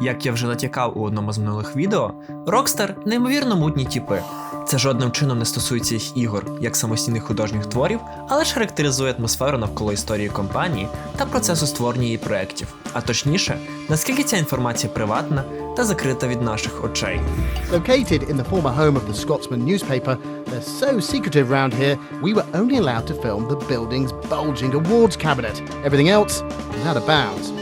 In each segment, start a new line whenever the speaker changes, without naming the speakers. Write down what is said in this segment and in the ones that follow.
Як я вже натякав у одному з минулих відео, Rockstar неймовірно мутні тіпи. Це жодним чином не стосується їх ігор як самостійних художніх творів, але ж характеризує атмосферу навколо історії компанії та процесу створення її проєктів. А точніше, наскільки ця інформація приватна та закрита від наших очей.
Located in the former home of the Scotsman newspaper, they're so secretive round here, we were only allowed to film the building's bulging awards cabinet. Everything else is out of bounds.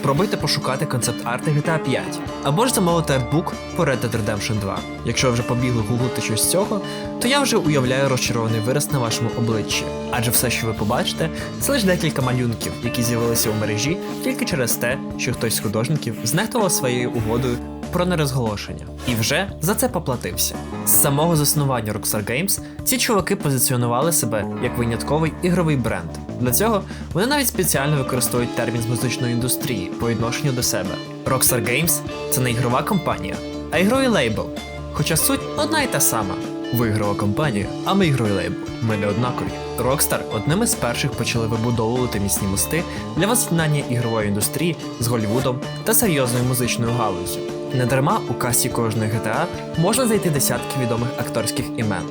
Спробуйте пошукати концепт арти GTA 5 або ж замовити артбук по Red Dead Redemption 2. Якщо вже побігли гуглити щось з цього, то я вже уявляю розчарований вираз на вашому обличчі, адже все, що ви побачите, це лише декілька малюнків, які з'явилися у мережі тільки через те, що хтось з художників знехтував своєю угодою про нерозголошення і вже за це поплатився. З самого заснування Rockstar Games ці чуваки позиціонували себе як винятковий ігровий бренд. Для цього вони навіть спеціально використовують термін з музичної індустрії по відношенню до себе. Rockstar Games це не ігрова компанія, а ігровий лейбл. Хоча суть одна і та сама. Ви ігрова компанія, а ми ігровий лейбл. Ми не однакові. Rockstar одним із перших почали вибудовувати міцні мости для воз'єднання ігрової індустрії з Голлівудом та серйозною музичною галузю. Недарма у касті кожної GTA можна знайти десятки відомих акторських імен.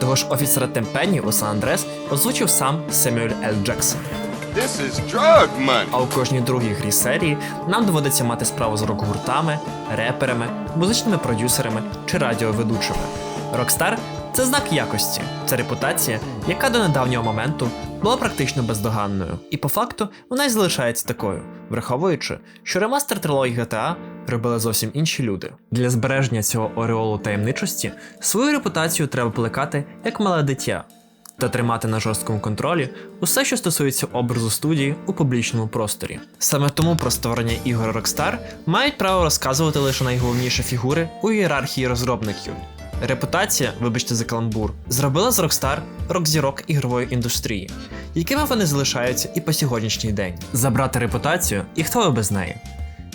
Того ж офіцера Темпені у Сан Андрес озвучив сам Семюель Л. Джексон.
This is drug money.
А у кожній другій грі серії нам доводиться мати справу з рок-гуртами, реперами, музичними продюсерами чи радіоведучими. Rockstar – це знак якості, це репутація, яка до недавнього моменту була практично бездоганною. І по факту вона й залишається такою, враховуючи, що ремастер трилогії GTA робили зовсім інші люди. Для збереження цього ореолу таємничості свою репутацію треба плекати як мале дитя та тримати на жорсткому контролі усе, що стосується образу студії у публічному просторі. Саме тому про створення ігор Rockstar мають право розказувати лише найголовніші фігури у ієрархії розробників. Репутація, вибачте за каламбур, зробила з Rockstar рок-зірок ігрової індустрії, якими вони залишаються і по сьогоднішній день. Забрати репутацію, і хто ви без неї?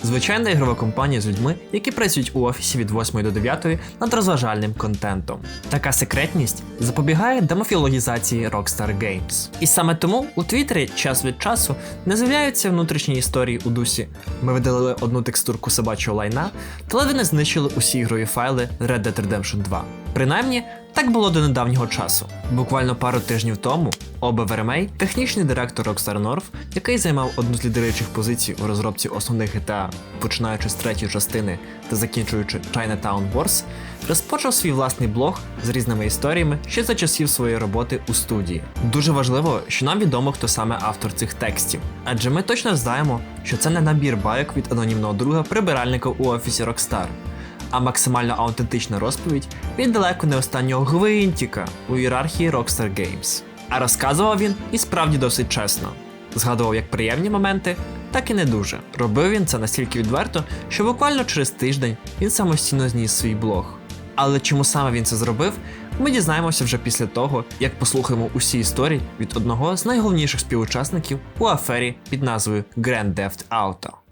Звичайна ігрова компанія з людьми, які працюють у офісі від 8 до 9 над розважальним контентом. Така секретність запобігає демофілогізації Rockstar Games. І саме тому у Твіттері час від часу не з'являються внутрішні історії у дусі. Ми видалили одну текстурку собачого лайна, та ледве не знищили усі ігрові файли Red Dead Redemption 2. Принаймні, так було до недавнього часу. Буквально пару тижнів тому Оба Веремей, технічний директор Rockstar North, який займав одну з лідеруючих позицій у розробці основних GTA, починаючи з третьої частини та закінчуючи Chinatown Wars, розпочав свій власний блог з різними історіями ще за часів своєї роботи у студії. Дуже важливо, що нам відомо, хто саме автор цих текстів, адже ми точно знаємо, що це не набір байок від анонімного друга прибиральника у офісі Rockstar, а максимально аутентична розповідь від далеко не останнього гвинтіка у ієрархії Rockstar Games. А розказував він і справді досить чесно. Згадував як приємні моменти, так і не дуже. Робив він це настільки відверто, що буквально через тиждень він самостійно зніс свій блог. Але чому саме він це зробив, ми дізнаємося вже після того, як послухаємо усі історії від одного з найголовніших співучасників у афері під назвою Grand Theft Auto.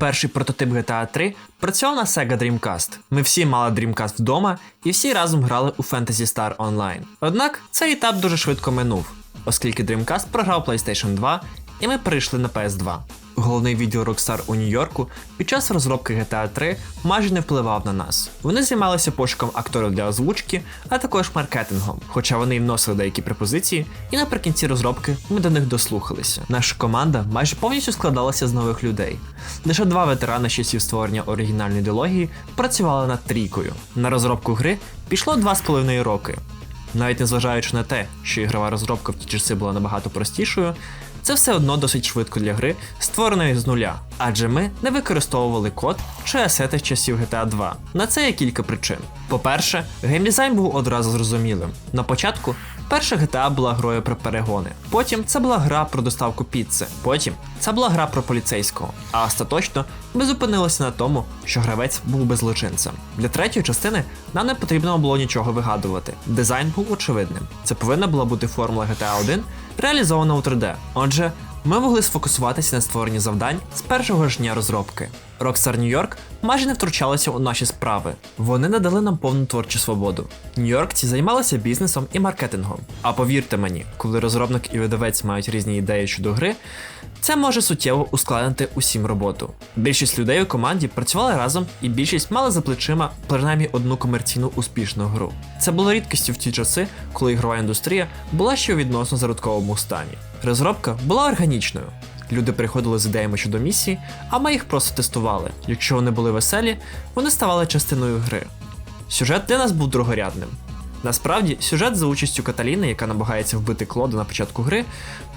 Перший прототип GTA 3 працював на Sega Dreamcast. Ми всі мали Dreamcast вдома і всі разом грали у Fantasy Star Online. Однак цей етап дуже швидко минув, оскільки Dreamcast програв PlayStation 2 і ми перейшли на PS2. Головний відділ Rockstar у Нью-Йорку під час розробки GTA 3 майже не впливав на нас. Вони займалися пошуком акторів для озвучки, а також маркетингом, хоча вони й вносили деякі пропозиції, і наприкінці розробки ми до них дослухалися. Наша команда майже повністю складалася з нових людей. Лише два ветерани часів створення оригінальної ідеології працювали над трійкою. На розробку гри пішло 2,5 роки. Навіть незважаючи на те, що ігрова розробка в ті часи була набагато простішою, це все одно досить швидко для гри, створеної з нуля, адже ми не використовували код чи асети з часів GTA 2. На це є кілька причин. По-перше, геймдизайн був одразу зрозумілим. На початку перша GTA була грою про перегони, потім це була гра про доставку піци, потім це була гра про поліцейського. А остаточно ми зупинилися на тому, що гравець був беззлочинцем. Для третьої частини нам не потрібно було нічого вигадувати. Дизайн був очевидним. Це повинна була бути формула GTA 1, реалізована у 3D. Отже, ми могли сфокусуватися на створенні завдань з першого ж дня розробки. Rockstar New York майже не втручалися у наші справи. Вони надали нам повну творчу свободу. Нью-Йоркці займалися бізнесом і маркетингом. А повірте мені, коли розробник і видавець мають різні ідеї щодо гри, це може суттєво ускладнити усім роботу. Більшість людей у команді працювали разом, і більшість мали за плечима принаймні одну комерційну успішну гру. Це було рідкістю в ті часи, коли ігрова індустрія була ще у відносно зародковому стані. Розробка була органічною. Люди приходили з ідеями щодо місії, а ми їх просто тестували. Якщо вони були веселі, вони ставали частиною гри. Сюжет для нас був другорядним. Насправді, сюжет за участю Каталіни, яка намагається вбити Клода на початку гри,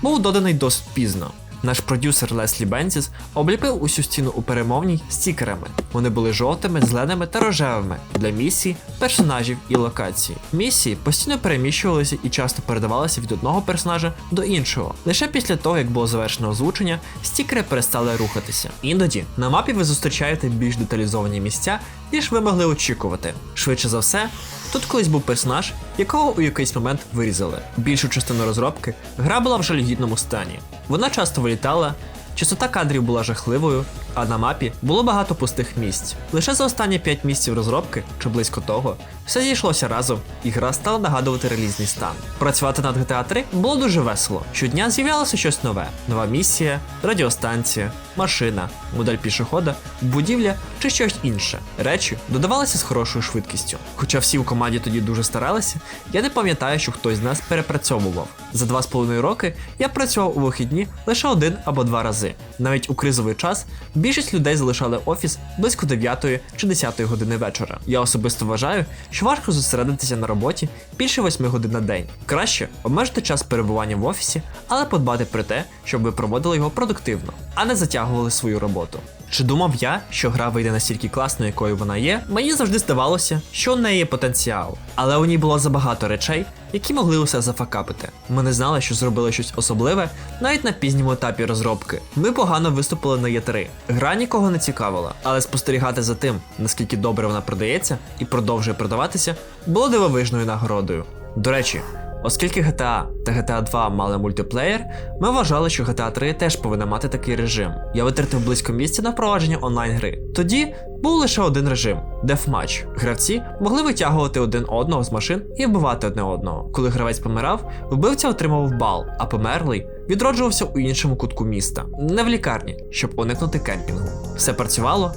був доданий досить пізно. Наш продюсер Леслі Бензіс обліпив усю стіну у перемовній стікерами. Вони були жовтими, зеленими та рожевими для місій, персонажів і локацій. Місії постійно переміщувалися і часто передавалися від одного персонажа до іншого. Лише після того, як було завершено озвучення, стікери перестали рухатися. Іноді на мапі ви зустрічаєте більш деталізовані місця, ніж ви могли очікувати. Швидше за все, Тут колись був персонаж, якого у якийсь момент вирізали. Більшу частину розробки гра була в жалюгідному стані. Вона часто вилітала, частота кадрів була жахливою, а на мапі було багато пустих місць. Лише за останні 5 місяців розробки, чи близько того, все зійшлося разом, і гра стала нагадувати релізний стан. Працювати над GTA 3 було дуже весело. Щодня з'являлося щось нове: нова місія, радіостанція, машина, модель пішохода, будівля чи щось інше. Речі додавалися з хорошою швидкістю. Хоча всі у команді тоді дуже старалися, я не пам'ятаю, що хтось з нас перепрацьовував. За два з половиною роки я працював у вихідні лише один або два рази. Навіть у кризовий час більшість людей залишали офіс близько 9 чи 10 години вечора. Я особисто вважаю, що важко зосередитися на роботі більше 8 годин на день. Краще обмежити час перебування в офісі, але подбати про те, щоб ви проводили його продуктивно, а не затягували свою роботу. Чи думав я, що гра вийде настільки класною, якою вона є? Мені завжди здавалося, що в неї є потенціал, але у ній було забагато речей, які могли усе зафакапити. Ми не знали, що зробили щось особливе навіть на пізньому етапі розробки. Ми погано виступили на Є3. Гра нікого не цікавила, але спостерігати за тим, наскільки добре вона продається і продовжує продаватися, було дивовижною нагородою. До речі. Оскільки GTA та GTA 2 мали мультиплеєр, ми вважали, що GTA 3 теж повинна мати такий режим. Я витратив близько місця на впровадження онлайн-гри. Тоді був лише один режим Deathmatch. Гравці могли витягувати один одного з машин і вбивати одне одного. Коли гравець помирав, вбивця отримав бал, а померлий відроджувався у іншому кутку міста, не в лікарні, щоб уникнути кемпінгу. Все працювало,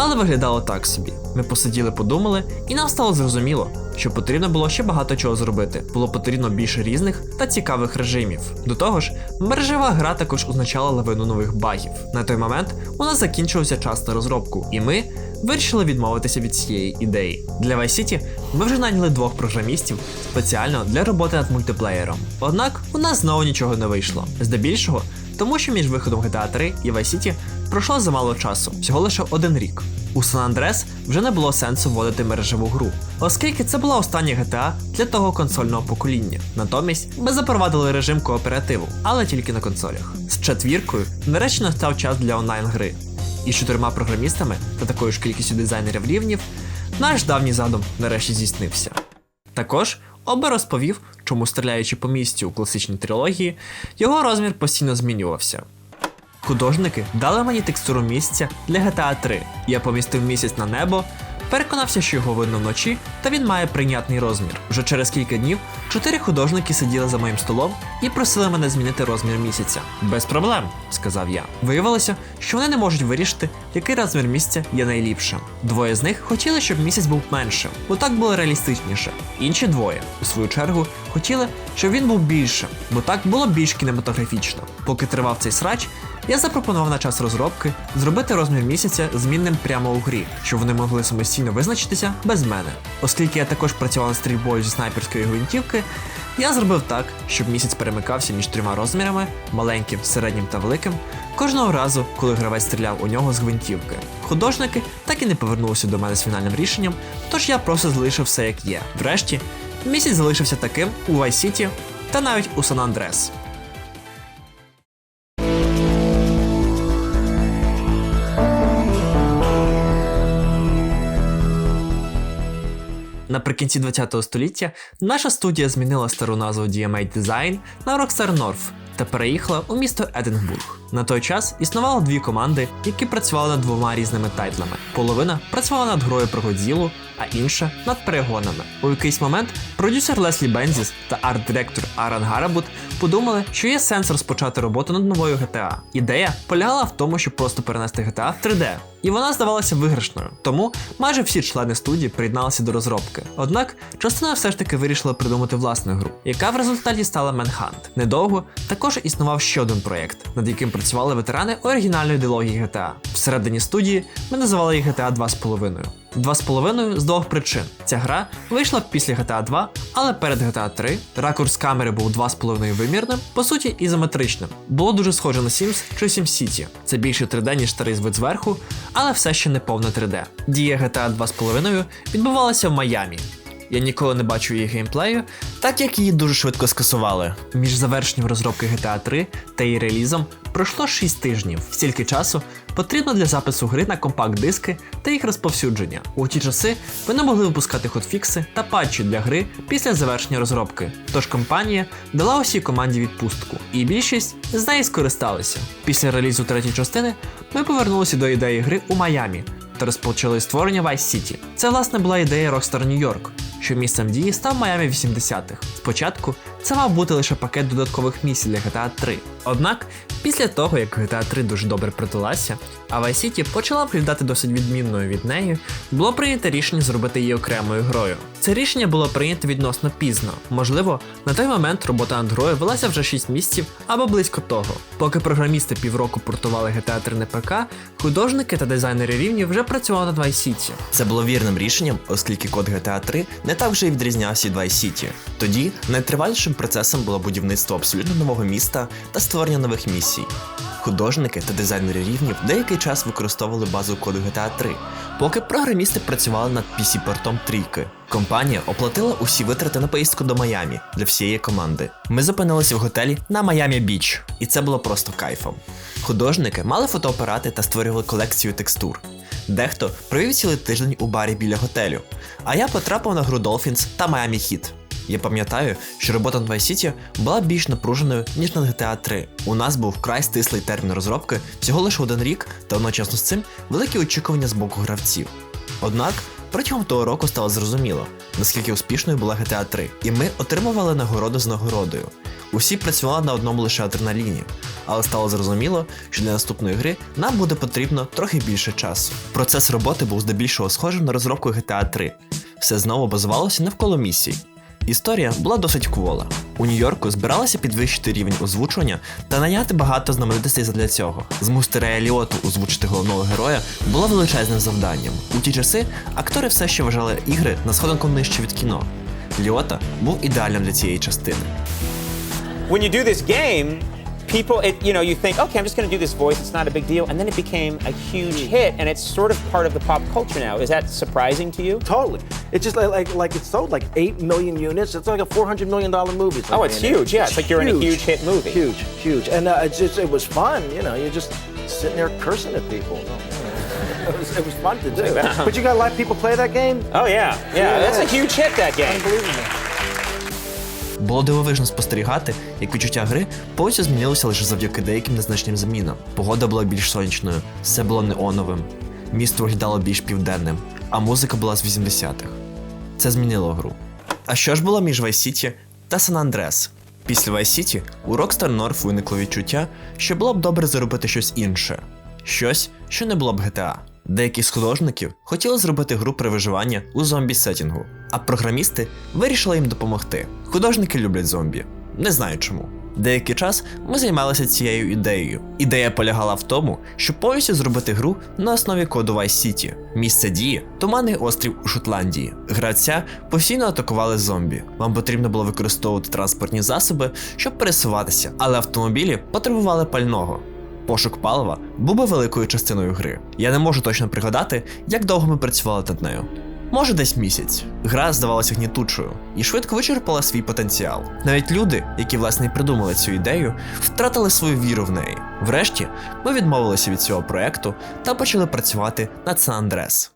але виглядало так собі. Ми посиділи, подумали, і нам стало зрозуміло, що потрібно було ще багато чого зробити. Було потрібно більше різних та цікавих режимів. До того ж, мережева гра також означала лавину нових багів. На той момент у нас закінчився час на розробку, і ми вирішили відмовитися від цієї ідеї. Для Vice City ми вже наняли двох програмістів спеціально для роботи над мультиплеєром. Однак у нас знову нічого не вийшло. Здебільшого, тому що між виходом GTA 3 і Vice City пройшло замало часу, всього лише один рік. У San Andreas вже не було сенсу вводити мережеву гру, оскільки це була остання GTA для того консольного покоління. Натомість ми запровадили режим кооперативу, але тільки на консолях. З четвіркою нарешті настав час для онлайн-гри. І з чотирма програмістами та такою ж кількістю дизайнерів рівнів наш давній задум нарешті здійснився. Також Оба розповів, чому стріляючи по місті у класичній трилогії, його розмір постійно змінювався. Художники дали мені текстуру місця для GTA 3. Я помістив місяць на небо, переконався, що його видно вночі, та він має прийнятний розмір. Вже через кілька днів чотири художники сиділи за моїм столом і просили мене змінити розмір місяця. Без проблем, сказав я. Виявилося, що вони не можуть вирішити, який розмір місця є найліпшим. Двоє з них хотіли, щоб місяць був меншим, бо так було реалістичніше. Інші двоє, у свою чергу, хотіли, щоб він був більшим, бо так було більш кінематографічно. Поки тривав цей срач, я запропонував на час розробки зробити розмір місяця змінним прямо у грі, щоб вони могли самостійно визначитися без мене. Оскільки я також працював над стрільбою зі снайперської гвинтівки, я зробив так, щоб місяць перемикався між трьома розмірами маленьким, середнім та великим, кожного разу, коли гравець стріляв у нього з гвинтівки. Художники так і не повернулися до мене з фінальним рішенням, тож я просто залишив все як є. Врешті, місяць залишився таким у Vice City та навіть у San Andreas. Наприкінці 20 століття наша студія змінила стару назву DMA Design на Rockstar North та переїхала у місто Единбург.
На той час існувало дві команди, які працювали над двома різними тайтлами. Половина працювала над грою про Годзілу, а інша над перегонами. У якийсь момент продюсер Леслі Бензіс та арт-директор Аран Гарабут подумали, що є сенс розпочати роботу над новою GTA. Ідея полягала в тому, щоб просто перенести GTA в 3D. І вона здавалася виграшною, тому майже всі члени студії приєдналися до розробки. Однак частина все ж таки вирішила придумати власну гру, яка в результаті стала Manhunt. Недовго також існував ще один проєкт, над яким працювали ветерани оригінальної ідеології GTA. Всередині студії ми називали їх GTA 2,5. Два з половиною з двох причин. Ця гра вийшла після GTA 2, але перед GTA 3 ракурс камери був 2,5 вимірним, по суті, ізометричним. Було дуже схоже на Sims чи SimCity. Це більше 3D, ніж старий вид зверху, але все ще не повне 3D. Дія GTA 2,5 відбувалася в Майамі. Я ніколи не бачив її геймплею, так як її дуже швидко скасували. Між завершенням розробки GTA 3 та її релізом пройшло 6 тижнів. Стільки часу потрібно для запису гри на компакт-диски та їх розповсюдження. У ті часи ви не могли випускати хотфікси та патчі для гри після завершення розробки. Тож компанія дала усій команді відпустку, і більшість з неї скористалися. Після релізу третьої частини ми повернулися до ідеї гри у Майамі та розпочали створення Vice City. Це власне була ідея Rockstar New York, що місцем дії став Майами 80-х. Спочатку це мав бути лише пакет додаткових місій для GTA 3. Однак, після того як GTA 3 дуже добре притулася, а Vice City почала виглядати досить відмінною від неї, було прийнято рішення зробити її окремою грою. Це рішення було прийнято відносно пізно. Можливо, на той момент робота над велася вже 6 місяців або близько того. Поки програмісти півроку портували GTA 3 на ПК, художники та дизайнери рівнів вже працювали над Vice City.
Це було вірним рішенням, оскільки код GTA 3 не так вже й відрізнявся від Vice City. Тоді найтривалішим процесом було будівництво абсолютно нового міста та створення нових місій. Художники та дизайнери рівнів деякий час використовували базу коду GTA 3, поки програмісти працювали над PC-портом трійки. Компанія оплатила усі витрати на поїздку до Майамі для всієї команди. Ми зупинилися в готелі на Майамі Біч, і це було просто кайфом. Художники мали фотоапарати та створювали колекцію текстур. Дехто провів цілий тиждень у барі біля готелю, а я потрапив на гру Dolphins та Miami Heat. Я пам'ятаю, що робота над Vice City була більш напруженою, ніж над GTA 3. У нас був вкрай стислий термін розробки, всього лише один рік, та одночасно з цим великі очікування з боку гравців. Однак протягом того року стало зрозуміло, наскільки успішною була GTA 3, і ми отримували нагороду з нагородою. Усі працювали на одному лише адреналіні, але стало зрозуміло, що для наступної гри нам буде потрібно трохи більше часу. Процес роботи був здебільшого схожим на розробку GTA 3. Все знову базувалося навколо місій. Історія була досить квола. У Нью-Йорку збиралися підвищити рівень озвучування та наняти багато знаменитостей задля цього. Змусити Рея Ліоту озвучити головного героя було величезним завданням. У ті часи актори все ще вважали ігри на сходинку нижче від кіно. Ліота був ідеальним для цієї частини.
when you do this game, people, it, you know, you think, okay, I'm just going to do this voice. It's not a big deal, and then it became a huge hit, and it's sort of part of the pop culture now. Is that surprising to you?
Totally. It's just like, like like it's sold like eight million units. It's like a four hundred million dollar movie.
Oh, it's huge, yeah. It's like you're in a huge hit movie.
Huge, huge, and uh, it's just it was fun. You know, you're just sitting there cursing at people. It was, it was fun to do. But you got a lot of people play that game.
Oh yeah, yeah. That's a huge hit. That game.
Unbelievable.
Було дивовижно спостерігати, як відчуття гри повністю змінилося лише завдяки деяким незначним змінам. Погода була більш сонячною, все було неоновим, місто виглядало більш південним, а музика була з 80-х. Це змінило гру. А що ж було між Vice City та Сан Андрес? Після Vice City у Rockstar North виникло відчуття, що було б добре зробити щось інше, щось, що не було б GTA. Деякі з художників хотіли зробити гру про виживання у зомбі сеттінгу, а програмісти вирішили їм допомогти. Художники люблять зомбі. Не знаю чому. Деякий час ми займалися цією ідеєю. Ідея полягала в тому, щоб повністю зробити гру на основі коду Vice City. Місце дії туманний острів у Шотландії. Гравця постійно атакували зомбі. Вам потрібно було використовувати транспортні засоби, щоб пересуватися, але автомобілі потребували пального. Пошук палива був би великою частиною гри. Я не можу точно пригадати, як довго ми працювали над нею. Може, десь місяць. Гра здавалася гнітучою і швидко вичерпала свій потенціал. Навіть люди, які власне придумали цю ідею, втратили свою віру в неї. Врешті ми відмовилися від цього проекту та почали працювати над Сан Андрес.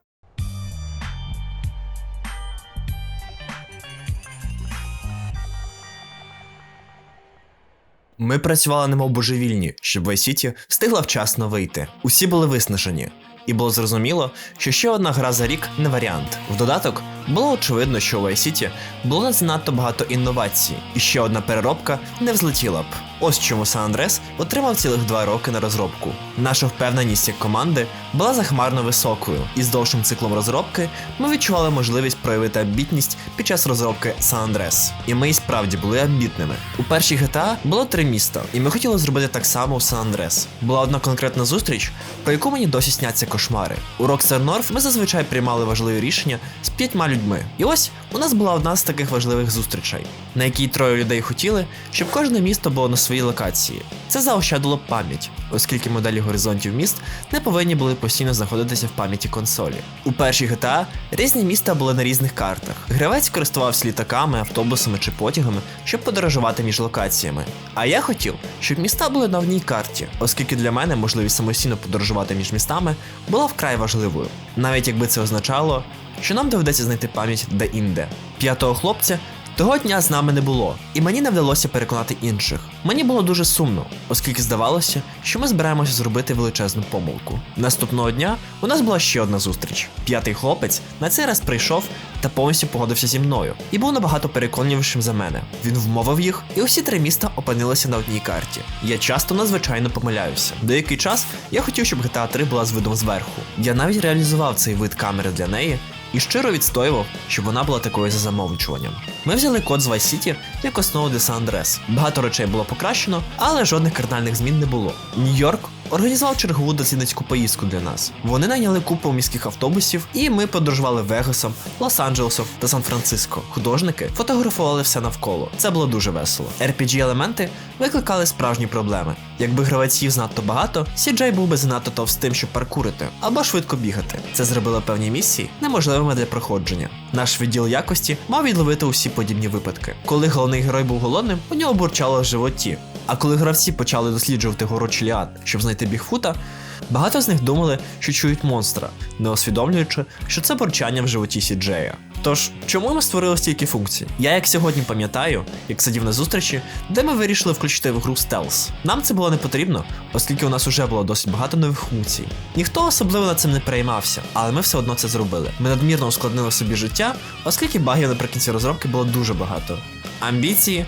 Ми працювали немов божевільні, щоб Vice City встигла вчасно вийти. Усі були виснажені. І було зрозуміло, що ще одна гра за рік не варіант. В додаток було очевидно, що у City було занадто багато інновацій, і ще одна переробка не взлетіла б. Ось чому San Andreas отримав цілих два роки на розробку. Наша впевненість як команди була захмарно високою, і з довшим циклом розробки ми відчували можливість проявити амбітність під час розробки San Andreas. І ми і справді були амбітними. У першій GTA було три міста, і ми хотіли зробити так само у San Andreas. Була одна конкретна зустріч, про яку мені досі сняться кошмари. У Rockstar North ми зазвичай приймали важливі рішення з п'ятьма людьми. І ось у нас була одна з таких важливих зустрічей, на якій троє людей хотіли, щоб кожне місто було на своїй локації. Це заощадило пам'ять, оскільки моделі горизонтів міст не повинні були постійно знаходитися в пам'яті консолі. У першій GTA різні міста були на різних картах. Гравець користувався літаками, автобусами чи потягами, щоб подорожувати між локаціями. А я хотів, щоб міста були на одній карті, оскільки для мене можливість самостійно подорожувати між містами була вкрай важливою, навіть якби це означало, що нам доведеться знайти пам'ять де-інде. П'ятого хлопця того дня з нами не було, і мені не вдалося переконати інших. Мені було дуже сумно, оскільки здавалося, що ми збираємося зробити величезну помилку. Наступного дня у нас була ще одна зустріч. П'ятий хлопець на цей раз прийшов та повністю погодився зі мною і був набагато переконливішим за мене. Він вмовив їх, і усі три міста опинилися на одній карті. Я часто надзвичайно помиляюся. Деякий час я хотів, щоб GTA 3 була з видом зверху. Я навіть реалізував цей вид камери для неї і щиро відстоював, щоб вона була такою за замовчуванням. Ми взяли код з Vice City як основу для San Andreas. Багато речей було покращено, але жодних кардинальних змін не було. Нью-Йорк організував чергову дослідницьку поїздку для нас. Вони найняли купу міських автобусів, і ми подорожували Вегасом, Лос-Анджелесом та Сан-Франциско. Художники фотографували все навколо. Це було дуже весело. rpg елементи викликали справжні проблеми. Якби гравців занадто багато, CJ був би занадто товстим, щоб паркурити або швидко бігати. Це зробило певні місії неможливими для проходження. Наш відділ якості мав відловити усі подібні випадки. Коли головний герой був голодним, у нього бурчало в животі. А коли гравці почали досліджувати гору Чиліад, щоб знайти Бігфута, багато з них думали, що чують монстра, не усвідомлюючи, що це бурчання в животі Сіджея. Тож, чому ми створили стільки функцій? Я як сьогодні пам'ятаю, як сидів на зустрічі, де ми вирішили включити в гру стелс. Нам це було не потрібно, оскільки у нас уже було досить багато нових функцій. Ніхто особливо над цим не переймався, але ми все одно це зробили. Ми надмірно ускладнили собі життя, оскільки багів наприкінці розробки було дуже багато. Амбіції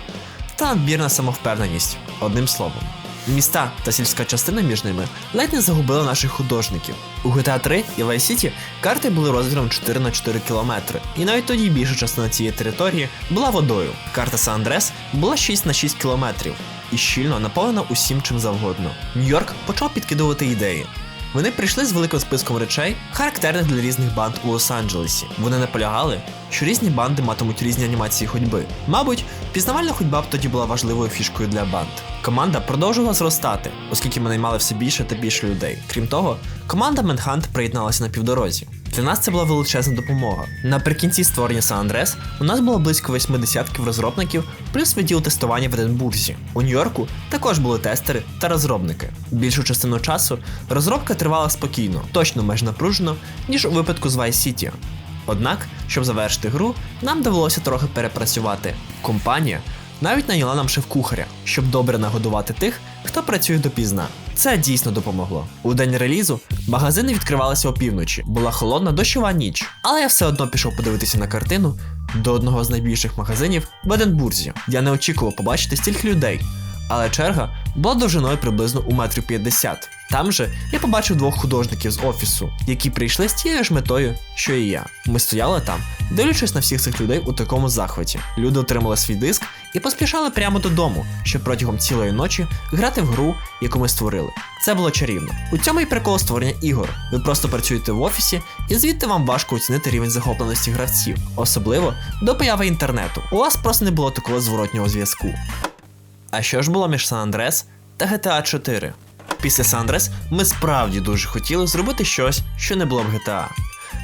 та надмірна самовпевненість, одним словом. Міста та сільська частина між ними ледь не загубили наших художників. У GTA 3 і Vice City карти були розміром 4 на 4 кілометри, і навіть тоді більша частина цієї території була водою. Карта Сан Андрес була 6 на 6 кілометрів і щільно наповнена усім чим завгодно. Нью-Йорк почав підкидувати ідеї. Вони прийшли з великим списком речей, характерних для різних банд у Лос-Анджелесі. Вони наполягали, що різні банди матимуть різні анімації ходьби. Мабуть, пізнавальна ходьба б тоді була важливою фішкою для банд. Команда продовжувала зростати, оскільки ми наймали все більше та більше людей. Крім того, команда Manhunt приєдналася на півдорозі. Для нас це була величезна допомога. Наприкінці створення San Andreas у нас було близько 80 розробників, плюс відділ тестування в Единбурзі. У Нью-Йорку також були тестери та розробники. Більшу частину часу розробка тривала спокійно, точно менш напружено, ніж у випадку з Vice City. Однак, щоб завершити гру, нам довелося трохи перепрацювати. Компанія навіть найняла нам шеф-кухаря, щоб добре нагодувати тих, хто працює допізна. Це дійсно допомогло. У день релізу магазини відкривалися опівночі, була холодна дощова ніч, але я все одно пішов подивитися на картину до одного з найбільших магазинів в Единбурзі. Я не очікував побачити стільки людей, але черга була довжиною приблизно у метрів 50. Там же я побачив двох художників з офісу, які прийшли з тією ж метою, що і я. Ми стояли там, дивлячись на всіх цих людей у такому захваті. Люди отримали свій диск і поспішали прямо додому, щоб протягом цілої ночі грати в гру, яку ми створили. Це було чарівно. У цьому і прикол створення ігор. Ви просто працюєте в офісі, і звідти вам важко оцінити рівень захопленості гравців, особливо до появи інтернету. У вас просто не було такого зворотнього зв'язку. А що ж було між San Andreas та GTA 4? Після San Andreas ми справді дуже хотіли зробити щось, що не було в GTA.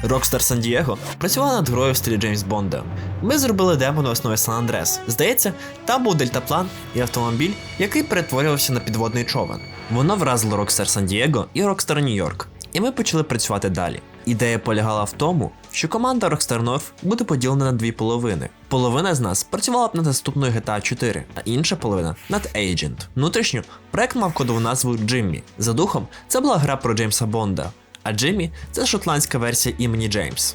Rockstar San Diego працювала над грою в стилі Джеймс Бонда. Ми зробили демо на основі San Andreas. Здається, там був дельтаплан і автомобіль, який перетворювався на підводний човен. Воно вразило Rockstar San Diego і Rockstar New York, і ми почали працювати далі. Ідея полягала в тому, що команда Rockstar North буде поділена на дві половини. Половина з нас працювала б над наступною GTA 4, а інша половина над Agent. Внутрішньо проект мав кодову назву Джиммі. За духом, це була гра про Джеймса Бонда, а Джиммі це шотландська версія імені Джеймс.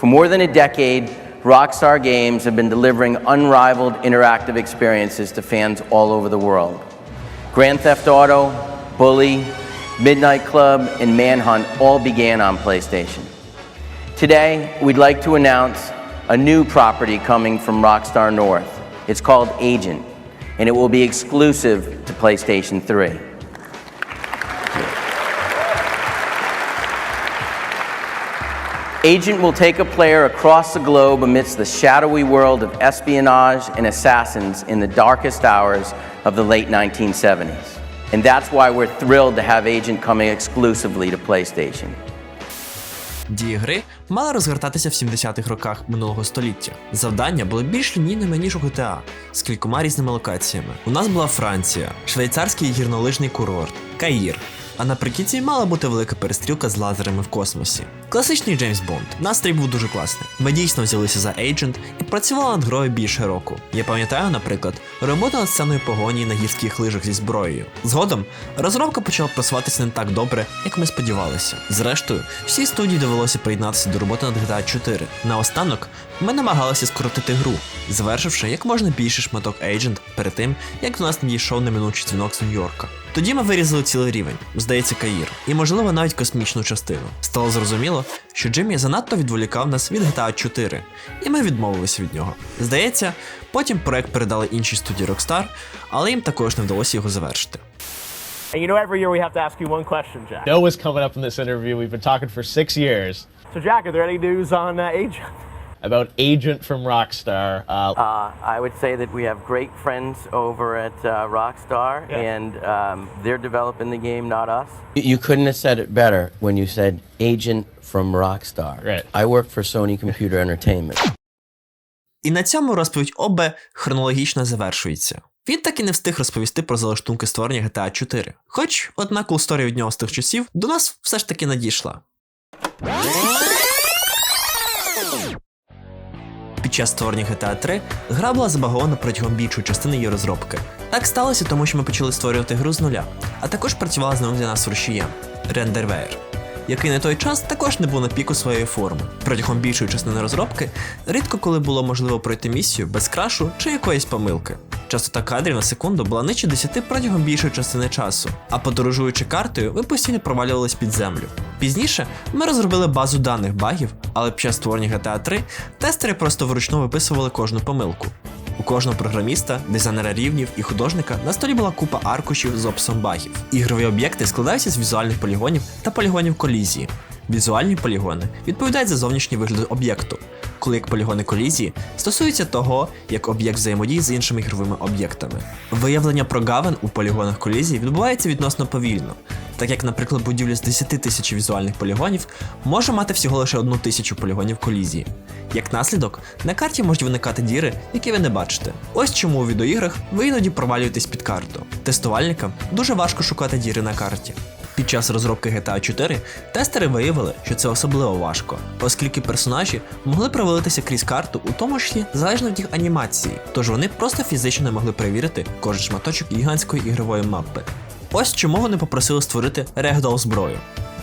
For more than a decade, Rockstar Games have been delivering unrivaled interactive experiences to fans all over the world. Grand Theft Auto, Bully, Midnight Club, and Manhunt all began on PlayStation. Today, we'd like to announce a new property coming from Rockstar North. It's called Agent, and it will be exclusive to PlayStation 3. Agent will take a player across the globe amidst the shadowy world of espionage and assassins in the darkest hours of the late 1970s. And that's why we're thrilled to have Agent coming exclusively to PlayStation.
Дії гри мали розгортатися в 70-х роках минулого століття. Завдання були більш лінійними, ніж у GTA, з кількома різними локаціями. У нас була Франція, швейцарський гірнолижний курорт, Каїр. А наприкінці мала бути велика перестрілка з лазерами в космосі. Класичний Джеймс Бонд. Настрій був дуже класний. Ми дійсно взялися за Agent і працювали над грою більше року. Я пам'ятаю, наприклад, роботу над сценою погоні на гірських лижах зі зброєю. Згодом розробка почала просуватися не так добре, як ми сподівалися. Зрештою, всій студії довелося приєднатися до роботи над GTA 4. Наостанок, ми намагалися скоротити гру, завершивши як можна більше шматок Agent перед тим, як до нас надійшов неминучий дзвінок з Нью-Йорка. Тоді ми вирізали цілий рівень, здається, Каїр, і можливо навіть космічну частину. Стало зрозуміло, що Джиммі занадто відволікав нас від GTA 4, і ми відмовилися від нього. Здається, потім проект передали іншій студії Rockstar, але їм також не вдалося його завершити.
And you know, every year we have to ask you one question, Jack.
Noah's coming up in this interview. We've been talking for six years
So, Jack, are there any news on uh, Agent?
About Agent from Rockstar. Uh,
Uh, I would say that we have great friends over at uh, Rockstar,
Yeah.
and um, they're developing the game, not us. You couldn't have said it better when you said Agent from Rockstar.
Right.
I work for Sony Computer Entertainment.
І на цьому розповідь Обе хронологічно завершується. Він так і не встиг розповісти про залаштунки створення GTA 4. Хоч одна кулсторія від нього з тих часів до нас все ж таки надійшла. Під час створення GTA 3 гра була забагована протягом більшої частини її розробки. Так сталося, тому що ми почали створювати гру з нуля, а також працювала з новим для нас рушієм RenderWare, який на той час також не був на піку своєї форми. Протягом більшої частини розробки рідко коли було можливо пройти місію без крашу чи якоїсь помилки. Частота кадрів на секунду була нижче 10 протягом більшої частини часу, а подорожуючи картою, ви постійно провалювались під землю. Пізніше ми розробили базу даних багів, але під час створення GTA 3 тестери просто вручну виписували кожну помилку. У кожного програміста, дизайнера рівнів і художника на столі була купа аркушів з описом багів. Ігрові об'єкти складаються з візуальних полігонів та полігонів колізії. Візуальні полігони відповідають за зовнішній вигляд об'єкту, коли як полігони колізії стосуються того, як об'єкт взаємодіє з іншими ігровими об'єктами. Виявлення прогавин у полігонах колізії відбувається відносно повільно, так як, наприклад, будівля з 10 тисяч візуальних полігонів може мати всього лише одну тисячу полігонів колізії. Як наслідок, на карті можуть виникати діри, які ви не бачите. Ось чому у відеоіграх ви іноді провалюєтесь під карту. Тестувальникам дуже важко шукати діри на карті. Під час розробки GTA 4 тестери виявили, що це особливо важко, оскільки персонажі могли провалитися крізь карту, у тому числі залежно від їх анімації, тож вони просто фізично не могли перевірити кожен шматочок гігантської ігрової мапи. Ось чому вони попросили створити регдол зброю.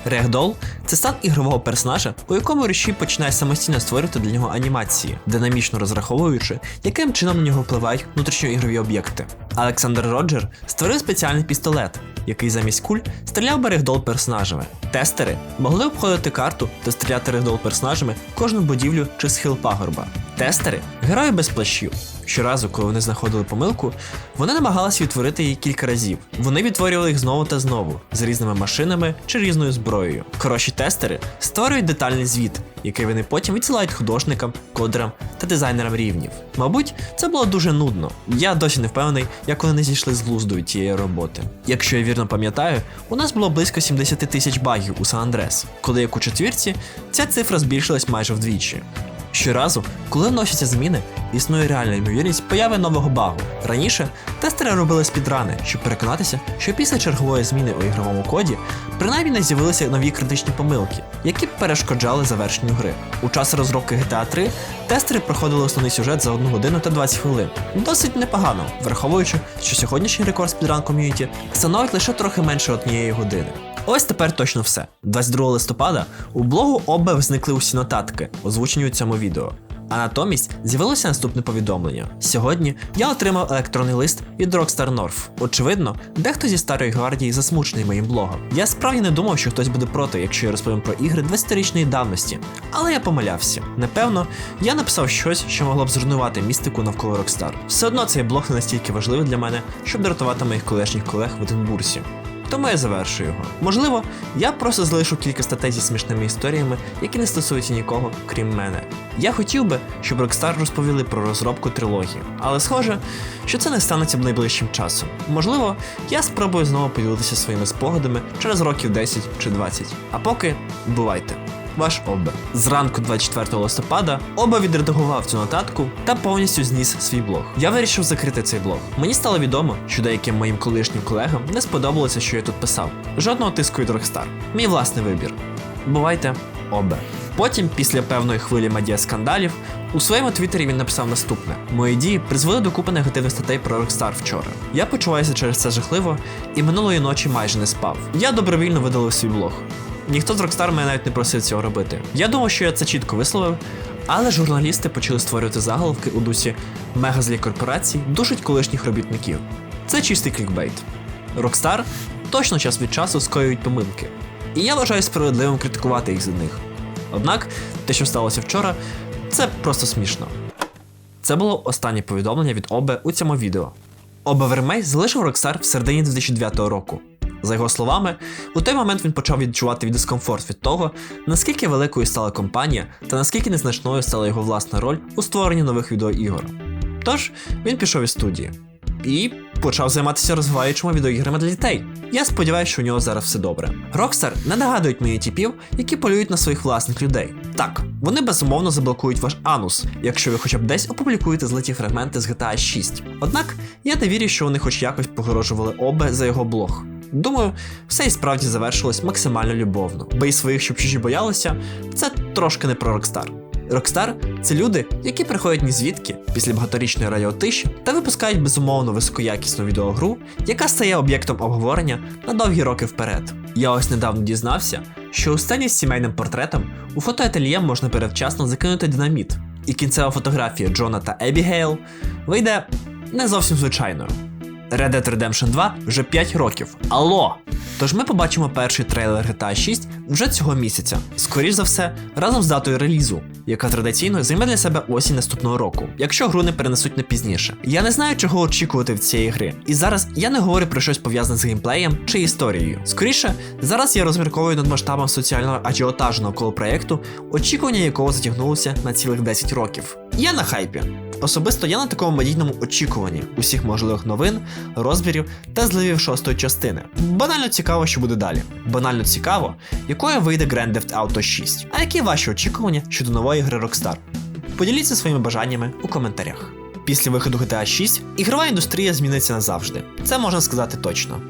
Ragdoll – це стан ігрового персонажа, у якому рушій починає самостійно створювати для нього анімації, динамічно розраховуючи, яким чином на нього впливають внутрішньоігрові об'єкти. Олександр Роджер створив спеціальний пістолет, який замість куль стріляв би регдол персонажами. Тестери могли обходити карту та стріляти регдол персонажами в кожну будівлю чи схил пагорба. Тестери герої без плащів. Щоразу, коли вони знаходили помилку, вони намагалися відтворити її кілька разів. Вони відтворювали їх знову та знову з різними машинами чи різною зброєю. Хороші тестери створюють детальний звіт, який вони потім відсилають художникам, кодерам та дизайнерам рівнів. Мабуть, це було дуже нудно. Я досі не впевнений, як вони не зійшли з глузду від цієї роботи. Якщо я вірно пам'ятаю, у нас було близько 70 тисяч багів у Сан Андрес, коли як у четвірці ця цифра збільшилась майже вдвічі. Щоразу, коли вносяться зміни, існує реальна ймовірність появи нового багу. Раніше тестери робили спідрани, щоб переконатися, що після чергової зміни у ігровому коді принаймні не з'явилися нові критичні помилки, які б перешкоджали завершенню гри. У час розробки GTA 3 тестери проходили основний сюжет за 1 годину та 20 хвилин. Досить непогано, враховуючи, що сьогоднішній рекорд спідран ком'юніті становить лише трохи менше однієї години. Ось тепер точно все. 22 листопада у блогу ОБ зникли усі нотатки, озвучені у цьому відео. А натомість з'явилося наступне повідомлення. Сьогодні я отримав електронний лист від Rockstar North. Очевидно, дехто зі старої гвардії засмучений моїм блогом. Я справді не думав, що хтось буде проти, якщо я розповім про ігри 20-річної давності, але я помилявся. Напевно, я написав щось, що могло б зруйнувати містику навколо Rockstar. Все одно цей блог не настільки важливий для мене, щоб дратувати моїх колишніх колег в Единбурзі. Тому я завершу його. Можливо, я просто залишу кілька статей зі смішними історіями, які не стосуються нікого, крім мене. Я хотів би, щоб Rockstar розповіли про розробку трилогії, але схоже, що це не станеться б найближчим часом. Можливо, я спробую знову поділитися своїми спогадами через років 10 чи 20. А поки бувайте. Ваш Обе. Зранку 24 листопада Оба відредагував цю нотатку та повністю зніс свій блог. Я вирішив закрити цей блог. Мені стало відомо, що деяким моїм колишнім колегам не сподобалося, що я тут писав. Жодного тиску від Rockstar. Мій власний вибір. Бувайте, Обе. Потім, після певної хвилі медіаскандалів, у своєму твіттері він написав наступне: Мої дії призвели до купи негативних статей про Rockstar вчора. Я почуваюся через це жахливо і минулої ночі майже не спав. Я добровільно видалив свій блог. Ніхто з Rockstar мене навіть не просив цього робити. Я думав, що я це чітко висловив, але журналісти почали створювати заголовки у дусі мегазлі корпорацій душить колишніх робітників. Це чистий клікбейт. Rockstar точно час від часу скоюють помилки. І я вважаю справедливим критикувати їх за них. Однак, те, що сталося вчора, це просто смішно. Це було останнє повідомлення від Обе у цьому відео. Обе Вермей залишив Rockstar в середині 2009 року. За його словами, у той момент він почав відчувати дискомфорт від того, наскільки великою стала компанія та наскільки незначною стала його власна роль у створенні нових відеоігор. Тож він пішов із студії і почав займатися розвиваючими відеоіграми для дітей. Я сподіваюся, що у нього зараз все добре. Rockstar не нагадують мені типів, які полюють на своїх власних людей. Так, вони безумовно заблокують ваш анус, якщо ви хоча б десь опублікуєте злиті фрагменти з GTA 6. Однак я не вірю, що вони хоч якось погрожували Обе за його блог. Думаю, все і справді завершилось максимально любовно. Бий своїх, щоб чужі боялися, це трошки не про Rockstar. Rockstar – це люди, які приходять ні звідки після багаторічної радіотиші та випускають безумовно високоякісну відеогру, яка стає об'єктом обговорення на довгі роки вперед. Я ось недавно дізнався, що у сцені з сімейним портретом у фотоательє можна передчасно закинути динаміт, і кінцева фотографія Джона та Ебігейл вийде не зовсім звичайною. Red Dead Redemption 2 вже 5 років. Алло! Тож ми побачимо перший трейлер GTA 6 вже цього місяця, скоріш за все, разом з датою релізу, яка традиційно займе для себе осінь наступного року, якщо гру не перенесуть на пізніше. Я не знаю, чого очікувати від цієї гри, і зараз я не говорю про щось пов'язане з геймплеєм чи історією. Скоріше, зараз я розмірковую над масштабом соціального ажіотажу навколо проєкту, очікування якого затягнулося на цілих 10 років. Я на хайпі. Особисто я на такому медійному очікуванні усіх можливих новин, розбірів та зливів шостої частини. Банально цікаво, що буде далі. Банально цікаво, якою вийде Grand Theft Auto 6. А які ваші очікування щодо нової гри Rockstar? Поділіться своїми бажаннями у коментарях. Після виходу GTA 6 ігрова індустрія зміниться назавжди. Це можна сказати точно.